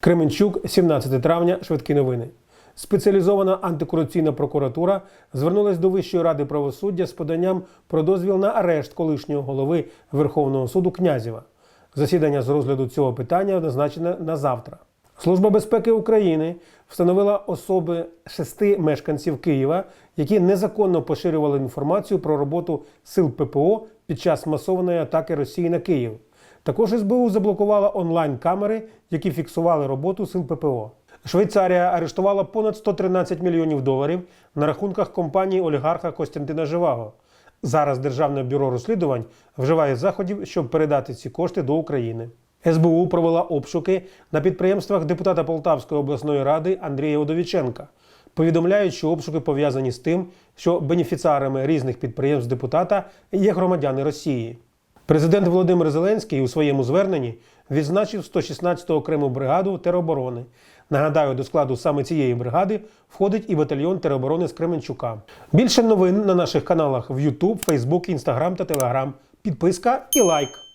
Кременчук, 17 травня, швидкі новини. Спеціалізована антикорупційна прокуратура звернулась до Вищої ради правосуддя з поданням про дозвіл на арешт колишнього голови Верховного суду Князєва. Засідання з розгляду цього питання назначене на завтра. Служба безпеки України встановила особи шести мешканців Києва, які незаконно поширювали інформацію про роботу сил ППО під час масованої атаки Росії на Київ. Також СБУ заблокувала онлайн-камери, які фіксували роботу сил ППО. Швейцарія арештувала понад 113 мільйонів доларів на рахунках компанії олігарха Костянтина Живаго. Зараз Державне бюро розслідувань вживає заходів, щоб передати ці кошти до України. СБУ провела обшуки на підприємствах депутата Полтавської обласної ради Андрія Удовіченка. Повідомляють, що обшуки пов'язані з тим, що бенефіціарами різних підприємств депутата є громадяни Росії. Президент Володимир Зеленський у своєму зверненні відзначив 116-ту окрему бригаду тероборони. Нагадаю, до складу саме цієї бригади входить і батальйон тероборони з Кременчука. Більше новин на наших каналах в YouTube, Facebook, Instagram та Telegram. Підписка і лайк.